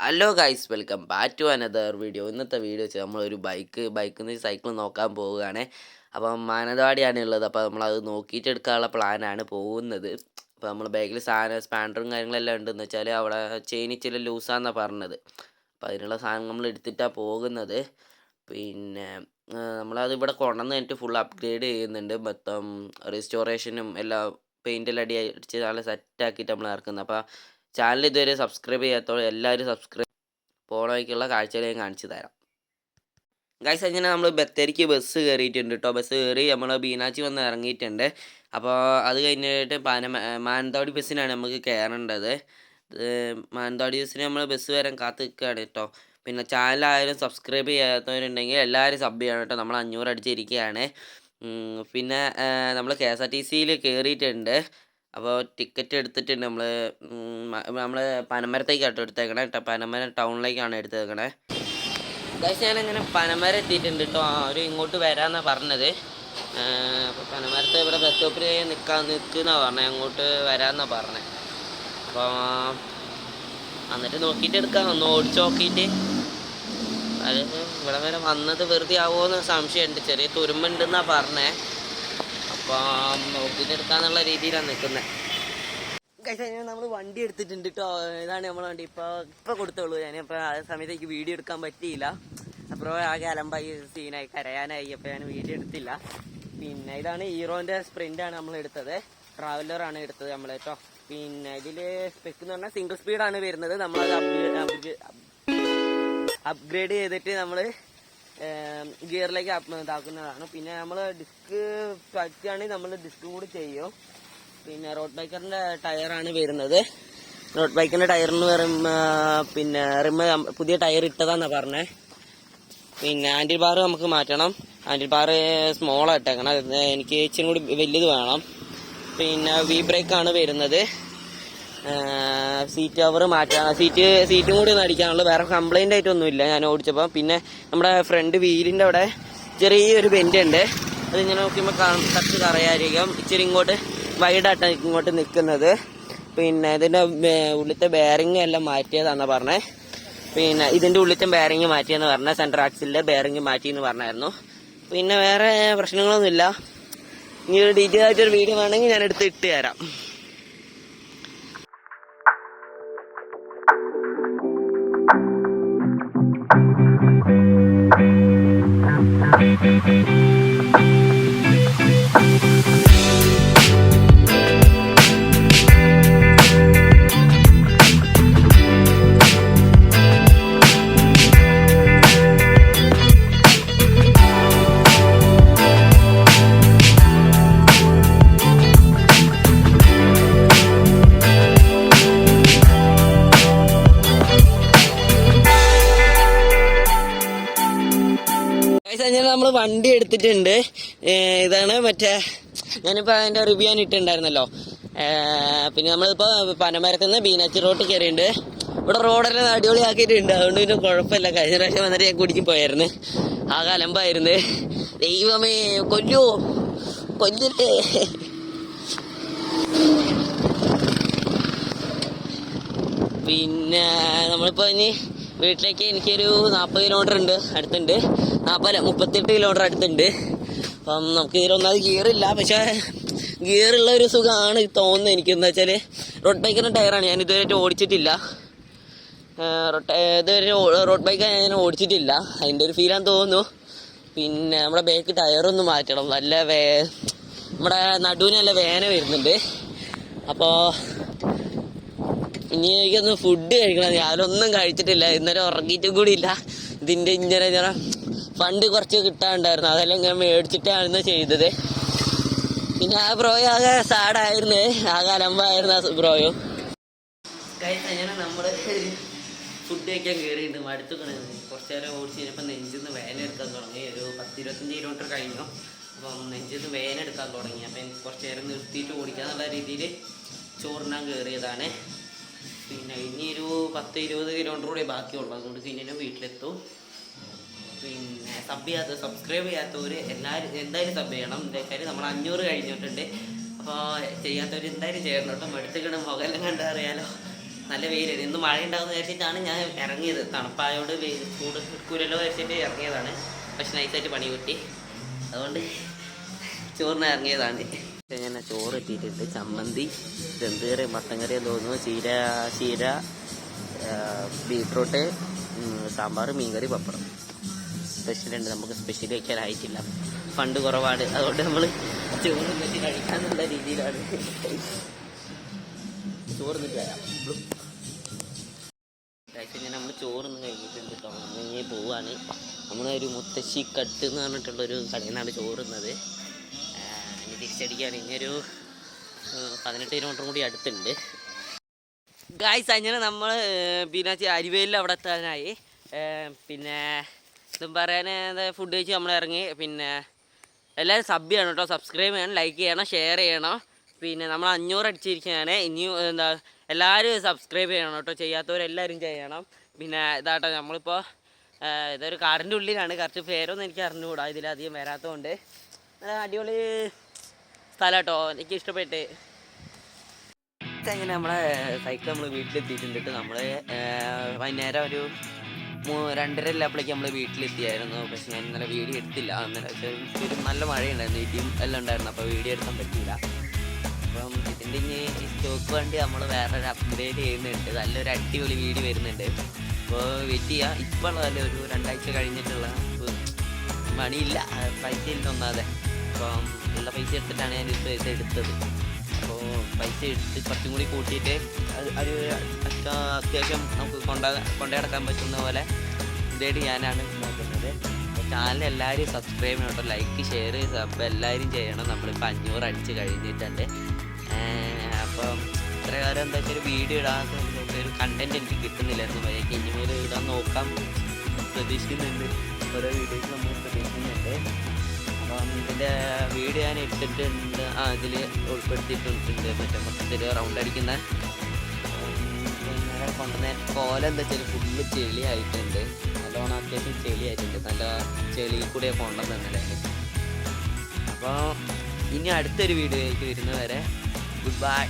Hello guys welcome back to another video ഇന്നത്തെ video വെച്ചാൽ നമ്മളൊരു ബൈക്ക് ബൈക്കിൽ നിന്ന് സൈക്കിൾ നോക്കാൻ പോവുകയാണ്. അപ്പം മാനന്തവാടിയാണ് ഉള്ളത്. അപ്പോൾ നമ്മളത് നോക്കിയിട്ട് എടുക്കാനുള്ള പ്ലാനാണ് പോകുന്നത്. അപ്പോൾ നമ്മൾ ബാഗിൽ സാധനം സ്പാൻഡറും കാര്യങ്ങളെല്ലാം ഉണ്ടെന്ന് വെച്ചാൽ അവിടെ ചെയിൻ ലൂസാന്നാണ് പറഞ്ഞത്. അപ്പോൾ അതിനുള്ള സാധനം നമ്മൾ എടുത്തിട്ടാണ് പോകുന്നത്. പിന്നെ നമ്മളത് ഇവിടെ കൊണ്ടുവന്ന് കഴിഞ്ഞിട്ട് ഫുൾ അപ്ഗ്രേഡ് ചെയ്യുന്നുണ്ട്. മൊത്തം റെസ്റ്റോറേഷനും എല്ലാം പെയിന്റെല്ലാം അടി അടിച്ച് നല്ല സെറ്റാക്കിയിട്ട് നമ്മൾ ഇറക്കുന്നത് അപ്പോൾ ചാനൽ ഇതുവരെ സബ്സ്ക്രൈബ് ചെയ്യാത്തവർ എല്ലാവരും സബ്സ്ക്രൈബ് പോണ വഴിക്കുള്ള കാഴ്ചകൾ ഞാൻ കാണിച്ചു തരാം. ഗൈസ് അങ്ങനെ നമ്മൾ ബത്തേരിക്ക് ബസ് കയറിയിട്ടുണ്ട് കേട്ടോ ബസ് കയറി നമ്മൾ ബീനാച്ചി വന്ന് ഇറങ്ങിയിട്ടുണ്ട്. അപ്പോൾ അത് കഴിഞ്ഞിട്ട് പാന മാനന്തവാടി ബസ്സിനാണ് നമുക്ക് കയറേണ്ടത് മാനന്തവാടി ബസ്സിന് നമ്മൾ ബസ് വരാൻ കാത്തു നിൽക്കുകയാണ് കേട്ടോ പിന്നെ ചാനലായാലും സബ്സ്ക്രൈബ് ചെയ്യാത്തവരുണ്ടെങ്കിൽ എല്ലാവരും സബ് ചെയ്യണം കേട്ടോ നമ്മൾ അഞ്ഞൂറ് അടിച്ചിരിക്കുകയാണ് പിന്നെ നമ്മൾ കെ എസ് ആർ ടി സിയിൽ കയറിയിട്ടുണ്ട് അപ്പോൾ ടിക്കറ്റ് എടുത്തിട്ടുണ്ട് നമ്മൾ നമ്മൾ പനമരത്തേക്കാട്ടോ എടുത്തേക്കണേ കേട്ടോ. പനമരം ടൗണിലേക്കാണ് എടുത്തേക്കണേ. ഗൈസ് ഞാനിങ്ങനെ പനമര എത്തിയിട്ടുണ്ട് കേട്ടോ. അവർ ഇങ്ങോട്ട് വരാമെന്നാണ് പറഞ്ഞത്. അപ്പോൾ പനമരത്ത് ഇവിടെ ബസ് സ്റ്റോപ്പിൽ നിൽക്കാൻ നിൽക്കുന്നതാണ് പറഞ്ഞത് അങ്ങോട്ട് വരാമെന്നാണ് പറഞ്ഞത് അപ്പോൾ എന്നിട്ട് നോക്കിയിട്ട് എടുക്കാം. ഒന്ന് ഓടിച്ച് നോക്കിയിട്ട്. അത് ഇവിടെ വരെ വന്നത് വെറുതെ ആവുമോ എന്ന് സംശയമുണ്ട്. ചെറിയ തുരുമ്പുണ്ടെന്നാണ് പറഞ്ഞത് അപ്പം നോക്കിയിട്ട് രീതിയിലാണ് നിൽക്കുന്നത് നമ്മൾ വണ്ടി എടുത്തിട്ടുണ്ട് കേട്ടോ ഇതാണ് നമ്മളെ വണ്ടി. ഇപ്പോൾ ഇപ്പോൾ കൊടുത്തോളൂ. ഞാൻ ഇപ്പോൾ ആ സമയത്ത് എനിക്ക് വീഡിയോ എടുക്കാൻ പറ്റിയില്ല. അപ്പോൾ ആകെ അലമ്പായി സീനായി കരയാനായി. അപ്പോൾ ഞാൻ വീഡിയോ എടുത്തില്ല. പിന്നെ ഇതാണ് ഹീറോന്റെ സ്പ്രിന്റ് ആണ് നമ്മൾ എടുത്തത്. ട്രാവലർ ആണ് എടുത്തത് നമ്മൾ കേട്ടോ പിന്നെ ഇതിൽ സ്പെക്ക് എന്ന് പറഞ്ഞാൽ സിംഗിൾ സ്പീഡാണ് വരുന്നത്. നമ്മളത് അപ്ഗ്രേഡ് ചെയ്തിട്ട് നമ്മൾ ഗിയറിലേക്ക് ഇതാക്കുന്നതാണ്. പിന്നെ നമ്മൾ ഡിസ്ക് പറ്റുകയാണെങ്കിൽ നമ്മൾ ഡിസ്ക് കൂടി ചെയ്യും. പിന്നെ റോഡ് ബൈക്കറിന്റെ ടയറാണ് വരുന്നത്. റോഡ് ബൈക്കിന്റെ ടയറിന് പറയുമ്പോ പിന്നെ റിമ്മ് പുതിയ ടയർ ഇട്ടതാന്നാ പറഞ്ഞേ. പിന്നെ ആൻഡിൽ ബാർ നമുക്ക് മാറ്റണം. ആൻഡിൽ ബാർ സ്മോൾ ഇട്ടേക്കണം എനിക്ക് ഇച്ചിരി കൂടി വലുത് വേണം. പിന്നെ വി ബ്രേക്കാണ് വരുന്നത്. സീറ്റ് കവർ മാറ്റാൻ സീറ്റ് സീറ്റും കൂടി ഒന്ന് അടിക്കാനുള്ളൂ വേറെ കംപ്ലൈന്റ് ആയിട്ടൊന്നുമില്ല ഞാൻ ഓടിച്ചപ്പോൾ പിന്നെ നമ്മുടെ ഫ്രണ്ട് വീലിന്റെ അവിടെ ചെറിയൊരു ബെൻഡ് ഉണ്ട്. ഇങ്ങനെ നോക്കുമ്പോൾ കറക്റ്റ് കറയായിരിക്കും ഇച്ചിരി ഇങ്ങോട്ട് വൈഡായിട്ടാണ് ഇങ്ങോട്ട് നിൽക്കുന്നത് പിന്നെ ഇതിന്റെ ഉള്ളിത്തെ ബെയറിംഗ് എല്ലാം മാറ്റിയതാണെന്ന് പറഞ്ഞേ. പിന്നെ ഇതിന്റെ ഉള്ളിലത്തെ ബെയറിംഗ് മാറ്റിയെന്ന് പറഞ്ഞ സെൻട്രൽ ആക്സിലെ ബെയറിംഗ് മാറ്റി എന്ന് പറഞ്ഞായിരുന്നു. പിന്നെ വേറെ പ്രശ്നങ്ങളൊന്നുമില്ല. ഇനി ഡീറ്റെയിൽ ആയിട്ടൊരു വീഡിയോ വേണമെങ്കിൽ ഞാൻ എടുത്ത് ഇട്ട് തരാം. Thank you. നമ്മൾ വണ്ടി എടുത്തിട്ടുണ്ട്. ഇതാണ് മറ്റേ ഞാനിപ്പോ അതിന്റെ റിവ്യൂ ഞാൻ ഇട്ടുണ്ടായിരുന്നല്ലോ പിന്നെ നമ്മളിപ്പോ പനമരത്തു നിന്ന് ബീനാച്ചി റോഡ് കയറിയിട്ടുണ്ട്. ഇവിടെ റോഡെല്ലാം അടിപൊളിയാക്കിയിട്ടുണ്ട്. അതുകൊണ്ട് പിന്നെ കുഴപ്പമില്ല. കഴിഞ്ഞ പ്രാവശ്യം വന്നിട്ട് ഞാൻ കുടിക്കും പോയായിരുന്നു. ആ കലമ്പായിരുന്നു ദൈവമേ കൊല്ലു. കൊല്ലേ പിന്നെ നമ്മളിപ്പോ ഇനി വീട്ടിലേക്ക് എനിക്കൊരു നാൽപ്പത് കിലോമീറ്റർ ഉണ്ട് അടുത്തുണ്ട്. നാൽപ്പത് മുപ്പത്തെട്ട് കിലോമീറ്റർ അടുത്തുണ്ട്. അപ്പം നമുക്ക് ഇതിലൊന്നാമത് ഇല്ല. പക്ഷേ ഉള്ള ഒരു സുഖമാണ് തോന്നുന്നത് എനിക്ക്. എന്താ വെച്ചാൽ റോഡ് ബൈക്കിന്റെ ടയറാണ് ഞാൻ ഇതുവരെ ഓടിച്ചിട്ടില്ല. ഇതുവരെ റോഡ് ബൈക്ക് ഞാൻ ഓടിച്ചിട്ടില്ല. അതിന്റെ ഒരു ഫീലാന്ന് തോന്നുന്നു. പിന്നെ നമ്മുടെ ബേക്ക് ടയറൊന്ന് മാറ്റണം. നല്ല വേ നമ്മുടെ നടുവിന് നല്ല വേന വരുന്നുണ്ട്. അപ്പോൾ ഇനി എനിക്കൊന്ന് ഫുഡ് കഴിക്കണം. ഞാനൊന്നും കഴിച്ചിട്ടില്ല. ഇന്നലെ ഉറങ്ങിയിട്ടും കൂടി ഇല്ല ഇതിന്റെ ഇങ്ങനെ ഇങ്ങനെ ഫണ്ട് കുറച്ച് കിട്ടാണ്ടായിരുന്നു അതെല്ലാം ഞാൻ മേടിച്ചിട്ടാണ് ചെയ്തത്. പിന്നെ ആ ബ്രോയോ ആകെ സാഡായിരുന്നു ആകെ അലമ്പായിരുന്നു ആ ബ്രോയോ അങ്ങനെ നമ്മൾ ഫുഡ് കഴിക്കാൻ കയറിയിട്ട് മടുത്തുക്കണേ. കുറച്ച് നേരം ഓടിച്ച് കഴിഞ്ഞപ്പോൾ നെഞ്ചിൽ വേന എടുക്കാൻ തുടങ്ങി. ഒരു പത്ത് ഇരുപത്തഞ്ച് കിലോമീറ്റർ കഴിഞ്ഞു. അപ്പം നെഞ്ചിൽ വേന എടുക്കാൻ തുടങ്ങി. അപ്പം എനിക്ക് കുറച്ച് നേരം നിർത്തിയിട്ട് ഓടിക്കാന്നുള്ള രീതിയിൽ ചോറിനാൻ കയറിയതാണ് പിന്നെ ഇനി ഒരു പത്ത് ഇരുപത് കിലോമീറ്റർ കൂടെ ബാക്കിയുള്ളൂ. അതുകൊണ്ട് സീനിയനും വീട്ടിലെത്തും. പിന്നെ സബ് ചെയ്യാത്ത സബ്സ്ക്രൈബ് ചെയ്യാത്തവർ എല്ലാവരും എന്തായാലും സബ് ചെയ്യണം. എന്താ നമ്മൾ അഞ്ഞൂറ് കഴിഞ്ഞിട്ടുണ്ട്. അപ്പോൾ ചെയ്യാത്തവർ എന്തായാലും ചെയ്യണം കേട്ടോ. മടുത്തുകിട മുഖമെല്ലാം കണ്ടറിയാലോ നല്ല വെയിലാണ്. ഇന്ന് മഴ ഉണ്ടാകുന്ന വിചാരിച്ചിട്ടാണ് ഞാൻ ഇറങ്ങിയത്. തണുപ്പായോട് വെയിൽ ചൂട് കുരലോ വിചാരിച്ചിട്ട് ഇറങ്ങിയതാണ്. പക്ഷെ നൈസായിട്ട് പണി കിട്ടി അതുകൊണ്ട് ചോറിന് ഇറങ്ങിയതാണ്. ഞാൻ ചോറ് എത്തിയിട്ടുണ്ട് ചമ്മന്തി മട്ടൻ കറി തോന്നുന്നു. ചീര ചീര ബീട്രൂട്ട് സാമ്പാർ മീൻകറി പപ്പടം. സ്പെഷ്യൽ ഉണ്ട്. നമുക്ക് സ്പെഷ്യൽ വയ്ക്കാനായിട്ടില്ല ഫണ്ട് കുറവാണ്. അതുകൊണ്ട് നമ്മൾ ചോറ് പറ്റി കഴിക്കാന്നുള്ള രീതിയിലാണ്. ചോറ് നിന്നിട്ട് ഇങ്ങനെ നമ്മൾ ചോറൊന്നും കഴിഞ്ഞിട്ടുണ്ട് കേട്ടോ. ഇങ്ങനെ പോവാണ്. നമ്മളൊരു മുത്തശ്ശി കട്ട് എന്ന് പറഞ്ഞിട്ടുള്ളൊരു കടയിൽ നിന്നാണ് ചോറുന്നത്. തിരിച്ചടിക്കാൻ ഇനിയൊരു പതിനെട്ട് കിലോമീറ്റർ കൂടി അടുത്തുണ്ട്. ഗായ്സ് അങ്ങനെ നമ്മൾ പിന്നെ അരിവേലിൽ അവിടെ എത്താനായി. പിന്നെ ഇതും പറയാൻ ഫുഡ് കഴിച്ച് നമ്മൾ ഇറങ്ങി. പിന്നെ എല്ലാവരും സബ് ചെയ്യണം കേട്ടോ. സബ്സ്ക്രൈബ് ചെയ്യണം ലൈക്ക് ചെയ്യണം ഷെയർ ചെയ്യണം. പിന്നെ നമ്മൾ അഞ്ഞൂറ് അടിച്ചിരിക്കുകയാണ്. ഇനിയും എന്താ എല്ലാവരും സബ്സ്ക്രൈബ് ചെയ്യണം കേട്ടോ. ചെയ്യാത്തവരെല്ലാവരും ചെയ്യണം. പിന്നെ ഇതാട്ടോ നമ്മളിപ്പോൾ ഇതൊരു കാറിന്റെ ഉള്ളിലാണ്. കറക്റ്റ് പേരൊന്നും എനിക്ക് അറിഞ്ഞുകൂടാ. ഇതിലധികം വരാത്തതുകൊണ്ട് അടിപൊളി സ്ഥലം കേട്ടോ എനിക്ക് ഇഷ്ടപ്പെട്ട് അങ്ങനെ നമ്മളെ സൈക്കിൾ നമ്മൾ വീട്ടിലെത്തിയിട്ടുണ്ട് നമ്മൾ വൈകുന്നേരം ഒരു രണ്ടര എല്ലാപ്പോഴേക്ക് നമ്മൾ വീട്ടിലെത്തിയായിരുന്നു. പക്ഷെ ഞാൻ ഇന്നലെ വീഡിയോ എടുത്തില്ല. അന്നേരം ഒരു നല്ല മഴയുണ്ടായിരുന്നു. ഇടിയും എല്ലാം ഉണ്ടായിരുന്നു. അപ്പോൾ വീഡിയോ എടുക്കാൻ പറ്റിയില്ല. അപ്പം ഇതിന്റെ ഇനി സ്റ്റോക്ക് വണ്ടി നമ്മൾ വേറെ ഒരു അപ്ഗ്രേഡ് ചെയ്യുന്നുണ്ട്. നല്ലൊരു അടിപൊളി വീഡിയോ വരുന്നുണ്ട്. അപ്പോൾ വെയിറ്റ് ചെയ്യുക ഇപ്പോൾ ഉള്ളതല്ലേ ഒരു രണ്ടാഴ്ച കഴിഞ്ഞിട്ടുള്ള മണിയില്ല പൈസ ഇല്ല ഒന്നാതെ. അപ്പം ഉള്ള പൈസ എടുത്തിട്ടാണ് ഞാൻ ഒരു ഇത് എടുത്തത്. അപ്പോൾ പൈസ എടുത്ത് കുറച്ചും കൂടി കൂട്ടിയിട്ട് അത് അത്യാവശ്യം നമുക്ക് കൊണ്ട നടക്കാൻ പറ്റുന്ന പോലെ ഇതായിട്ട് ഞാനാണ് നോക്കുന്നത് ചാനൽ എല്ലാവരും സബ്സ്ക്രൈബ് ചെയ്യണം കേട്ടോ. ലൈക്ക് ഷെയർ സബ് എല്ലാവരും ചെയ്യണം. നമ്മളിപ്പോൾ അഞ്ഞൂറ് അടിച്ച് കഴിഞ്ഞിട്ടുണ്ട്. അപ്പം ഇത്ര കാലം എന്താ വെച്ചാൽ വീഡിയോ ഇടാൻ ഒരു കണ്ടന്റ് എനിക്ക് കിട്ടുന്നില്ലായിരുന്നു. വഴിക്ക് ഇനി മുതൽ ഇടാൻ നോക്കാം. പ്രതീക്ഷിക്കുന്നുണ്ട്. ഓരോ വീഡിയോസ് നമ്മൾ പ്രതീക്ഷിക്കുന്നുണ്ട്. അപ്പം ഇതിന്റെ വീഡിയോ ഞാൻ ഇട്ടിട്ടുണ്ട് ആ ഇതിൽ ഉൾപ്പെടുത്തിയിട്ടുണ്ട് മറ്റേ മൊത്തത്തിൽ റൗണ്ട് അടിക്കുന്ന. കൊണ്ടുവന്ന കോല എന്താ വെച്ചാൽ ഫുള്ള് ചെളി ആയിട്ടുണ്ട് നല്ലോണം അത്യാവശ്യം ചെളി ആയിട്ടുണ്ട് നല്ല ചെളിയിൽ കൂടെ കൊണ്ടുവന്നിട്ടുണ്ട് അപ്പോൾ ഇനി അടുത്തൊരു വീഡിയോയിലേക്ക് വരുന്നവരെ ഗുഡ് ബൈ